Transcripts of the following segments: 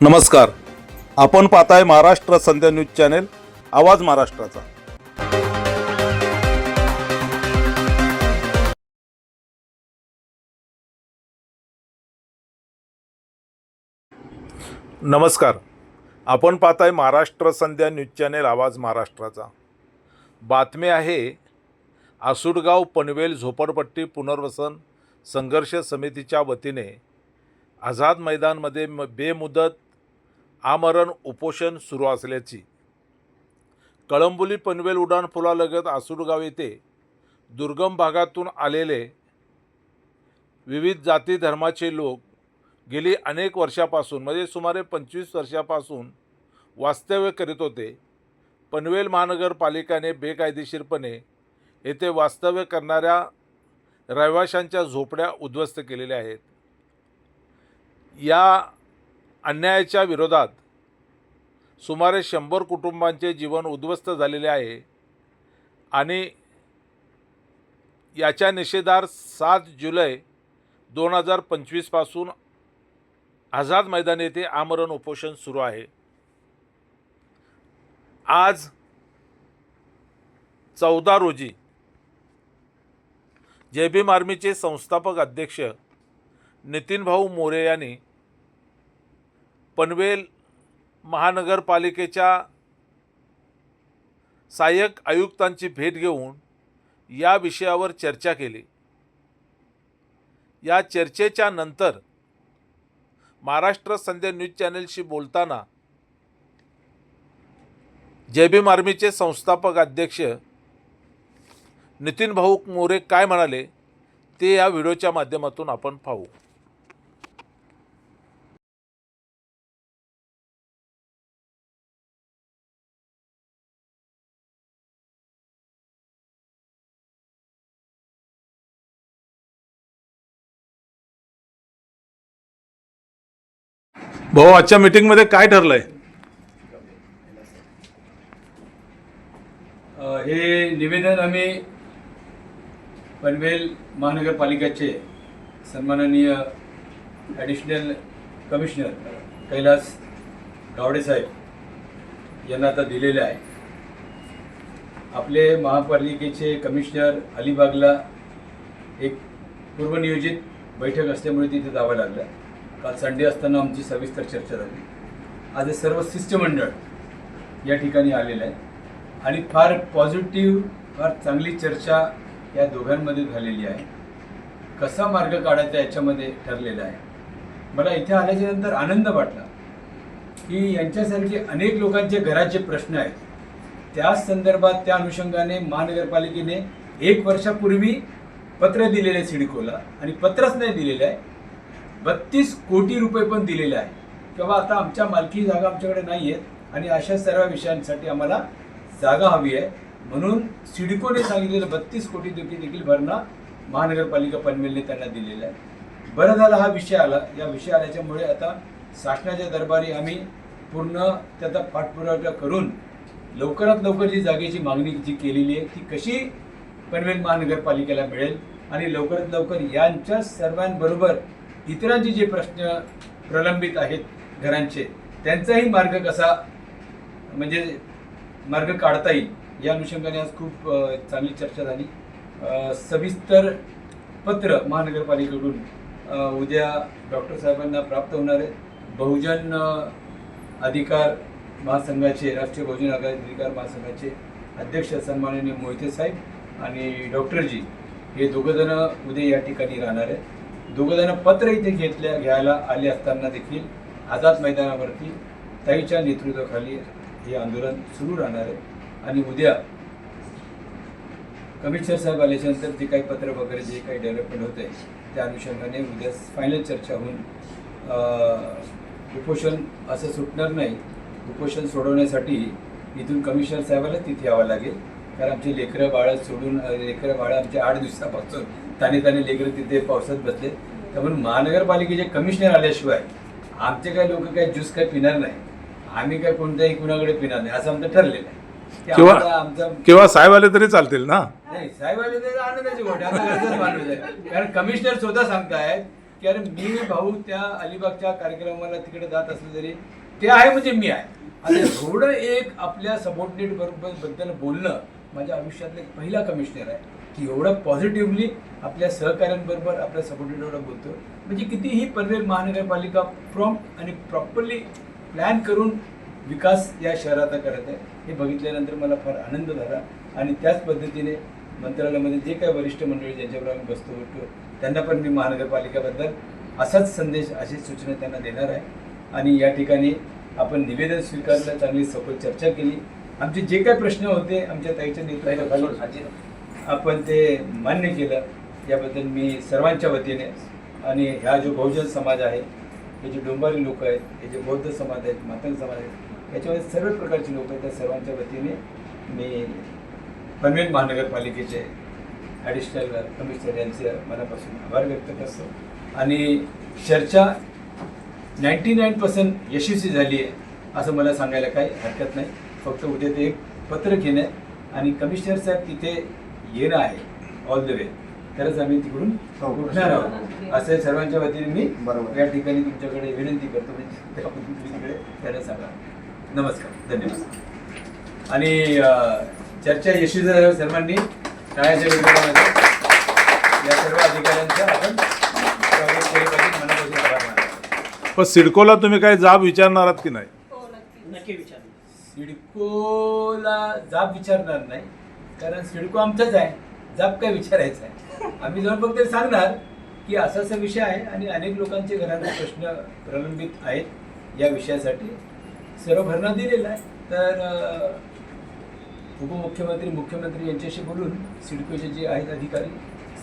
नमस्कार. आपण पाहताय महाराष्ट्र संध्या न्यूज चॅनेल आवाज महाराष्ट्राचा. नमस्कार. आपण पाहताय महाराष्ट्र संध्या न्यूज चॅनेल आवाज महाराष्ट्राचा. बातमी आहे आसुडगाव पनवेल झोपडपट्टी पुनर्वसन संघर्ष समितीच्या वतीने आझाद मैदानमध्ये म बेमुदत आमरण उपोषण सुरू असल्याची. कळंबोली पनवेल उड्डाण पुलालगत आसुडगाव येथे दुर्गम भागातून आलेले विविध जाती धर्माचे लोक गेली अनेक वर्षापासून म्हणजे सुमारे पंचवीस वर्षापासून वास्तव्य करीत होते. पनवेल महानगरपालिकाने बेकायदेशीरपणे येथे वास्तव्य करणाऱ्या रहिवाशांच्या झोपड्या उद्ध्वस्त केलेल्या आहेत. या अन्यायाच्या विरोधात सुमारे शंभर कुटुंबांचे जीवन उद्ध्वस्त झालेले आहे आणि याच्या निषेधार सात जुलै दोन हजार पंचवीसपासून आझाद मैदान येथे आमरण उपोषण सुरू आहे. आज चौदा रोजी जे भीम आर्मीचे संस्थापक अध्यक्ष नितीन भाऊ मोरे यांनी पनवेल महानगरपालिकेच्या सहाय्यक आयुक्तांची भेट घेऊन या विषयावर चर्चा केली. या चर्चेच्या नंतर महाराष्ट्र संध्या न्यूज चॅनलशी बोलताना जय आर्मीचे संस्थापक अध्यक्ष नितीन भाऊ मोरे काय म्हणाले ते या व्हिडिओच्या माध्यमातून आपण पाहू. भाऊ आजच्या मीटिंगमध्ये काय ठरलंय? हे निवेदन आम्ही पनवेल महानगरपालिकेचे सन्माननीय ॲडिशनल कमिशनर कैलास गावडे साहेब यांना आता दिलेले आहे. आपले महापालिकेचे कमिशनर अलिबागला एक पूर्वनियोजित बैठक असल्यामुळे तिथे जावं लागलं. काल संडे असताना आमची सविस्तर चर्चा झाली. आज हे सर्व शिष्टमंडळ या ठिकाणी आलेलं आहे. आणि फार पॉझिटिव्ह फार चांगली चर्चा या दोघांमध्ये झालेली आहे. कसा मार्ग काढायचा याच्यामध्ये ठरलेला आहे. मला इथे आल्याच्यानंतर आनंद वाटला की यांच्यासारखे अनेक लोकांचे घराचे प्रश्न आहेत. त्या संदर्भात त्या अनुषंगाने महानगरपालिकेने एक वर्षापूर्वी पत्र दिलेलं आहे सिडकोला आणि पत्रच नाही दिलेलं आहे. बत्तीस कोटी रुपये पण दिलेले आहे. किंवा आता आमच्या मालकी जागा आमच्याकडे नाही आहेत आणि अशा सर्व विषयांसाठी आम्हाला जागा हवी आहे. म्हणून सिडकोने सांगितलेलं बत्तीस कोटी देखील देखील भरणा महानगरपालिका पनवेलने त्यांना दिलेला आहे. बरं झाला हा विषय आला. या विषय आल्याच्यामुळे आता शासनाच्या दरबारी आम्ही पूर्ण त्याचा पाठपुरावा करून लवकरात लवकर जी जागेची मागणी जी केलेली आहे ती कशी पनवेल महानगरपालिकेला मिळेल आणि लवकरात लवकर यांच्या सर्वांबरोबर इतरांचे जे प्रश्न प्रलंबित आहेत घरांचे त्यांचाही मार्ग कसा म्हणजे मार्ग काढता येईल? या अनुषंगाने आज खूप चांगली चर्चा झाली. सविस्तर पत्र महानगरपालिकेकडून उद्या डॉक्टर साहेबांना प्राप्त होणार आहे. बहुजन अधिकार महासंघाचे राष्ट्रीय बहुजन अधिकार महासंघाचे अध्यक्ष सन्माननीय मोहिते साहेब आणि डॉक्टरजी हे दोघंजणं उद्या या ठिकाणी राहणार आहेत. दोघंजण पत्र इथे घेतल्या घ्यायला आले असताना देखील आझाद मैदानावरती ताईच्या नेतृत्वाखाली हे आंदोलन सुरू राहणार आहे. आणि उद्या कमिशनर साहेब आल्याच्यानंतर जे काही पत्र वगैरे जे काही डेव्हलपमेंट होत आहे त्या अनुषंगाने उद्या फायनल चर्चा होऊन उपोषण असं सुटणार नाही. उपोषण सोडवण्यासाठी इथून कमिशनर साहेबाला तिथे यावं लागेल. कारण आमचे लेकरं बाळं सोडून लेकरं बाळं आमच्या आठ दिवसापासून ताने ताने लेकरं तिथे पावसात बसले. त्यामुळे महानगरपालिकेचे कमिशनर आल्याशिवाय आमचे काही लोक काही ज्यूस काही पिणार नाही. आम्ही काय कोणत्याही कुणाकडे पिणार नाही असं आमचं ठरलेलं आहे. की किंवा- आमचा किंवा साहेब आले तरी चालतील ना? नाही साहेब आले तर आनंदाची गोष्ट आहे. आता घरचाच माणूस आहे. कारण कमिशनर स्वतः सांगतायत कारण मी भाऊ त्या अलिबागच्या कार्यक्रमाला तिकडे जात असलो तरी ते आहे म्हणजे मी आहे. आणि एवढं एक आपल्या सबॉर्डिनेट बरोबर बद्दल बोलणं माझ्या आयुष्यातला एक पहिला कमिशनर आहे. की एवढं पॉझिटिव्हली आपल्या सहकाऱ्यांबरोबर आपल्या सबॉर्डिनेटवर बोलतो म्हणजे कितीही पनवेल महानगरपालिका प्रॉम्प्ट आणि प्रॉपरली प्लॅन करून विकास या शहराचा करत आहे हे बघितल्यानंतर मला फार आनंद झाला. आणि त्याच पद्धतीने मंत्रालयामध्ये जे काही वरिष्ठ मंडळी ज्यांच्याबरोबर आम्ही बसतो उठतो त्यांना पण मी महानगरपालिकेबद्दल असाच संदेश अशीच सूचना त्यांना देणार आहे. आणि या ठिकाणी आपण निवेदन स्वीकारलं चांगली सखोल चर्चा केली. आमचे जे काही प्रश्न होते आमच्या ताईच्या नेतृत्वाखाली आपण ते मान्य केलं. याबद्दल मी सर्वांच्या वतीने आणि ह्या जो बहुजन समाज आहे हे जे डोंबारी लोक आहेत हे जे बौद्ध समाज आहेत मातंग समाज आहेत याच्यामध्ये सर्व प्रकारची लोक आहेत त्या सर्वांच्या वतीने मी पनवेल महानगरपालिकेचे ॲडिशनल कमिशनर यांचे मनापासून आभार व्यक्त करतो. आणि चर्चा नाईन्टी नाईन पर्सेंट यशस्वी झाली आहे असं मला सांगायला काही हरकत नाही. फक्त उद्या ते एक पत्र घेणं आहे. आणि कमिशनर साहेब तिथे येणं आहे. ऑल द वे तरच आम्ही तिकडून हो, उठणार आहोत. असं सर्वांच्या वतीने मी बरोबर. या ठिकाणी तुमच्याकडे विनंती करतो. म्हणजे त्याबद्दल तुम्ही तिकडे त्याला सांगा. नमस्कार. धन्यवाद. आणि चर्चा यशस्वी झाल्यावर सर्वांनी टाळ्याच्या गजरामध्ये या सर्व अधिकाऱ्यांचं आपण स्वागत केलं पाहिजे. मनापासून आभार मानावे पण सिडकोला तुम्ही काही जाब विचारणार आहात की नाही? नक्की विचार सिडकोला जाब विचारणार नाही. कारण सिडको आमचाच आहे. जाप काय विचारायचा आहे. आम्ही जाऊन फक्त सांगणार की असा असा विषय आहे आणि अनेक लोकांचे घरातले प्रश्न प्रलंबित आहेत या विषयासाठी. सर्व भरणा दिलेला आहे तर उपमुख्यमंत्री मुख्यमंत्री यांच्याशी बोलून सिडकोचे जे आहेत अधिकारी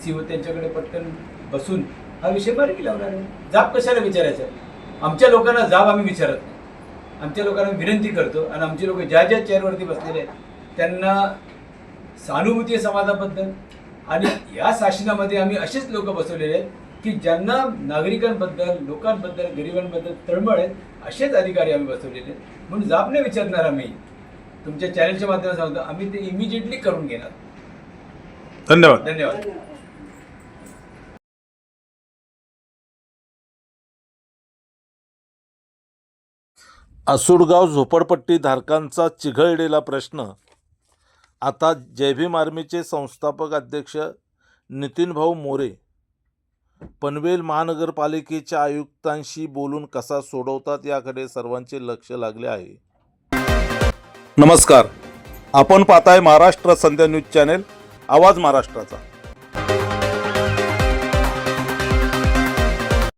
सीओ त्यांच्याकडे पटकन बसून हा विषय मार्गी लावणार आहे. जाब कशाला विचारायचा? आहे? आमच्या लोकांना जाब आम्ही विचारत नाही. आमच्या लोकांना विनंती करतो आणि आमचे लोक ज्या ज्या चेअरवरती बसलेले आहेत त्यांना सहानुभूती आहे समाजाबद्दल. आणि या शासनामध्ये आम्ही असेच लोक बसवलेले आहेत की ज्यांना नागरिकांबद्दल लोकांबद्दल गरिबांबद्दल तळमळ आहेत असेच अधिकारी आम्ही बसवलेले आहेत. म्हणून जाब नाही विचारणार आम्ही. तुमच्या चॅनलच्या माध्यमातून सांगतो आम्ही ते इमिजिएटली करून घेणार. धन्यवाद. धन्यवाद. आसूडगाव झोपडपट्टी धारकांचा चिघळलेला प्रश्न आता जय भीम आर्मीचे संस्थापक अध्यक्ष नितीनभाऊ मोरे पनवेल महानगरपालिकेच्या आयुक्तांशी बोलून कसा सोडवतात याकडे सर्वांचे लक्ष लागले आहे. नमस्कार. आपण पाहताय महाराष्ट्र संध्या न्यूज चॅनेल आवाज महाराष्ट्राचा.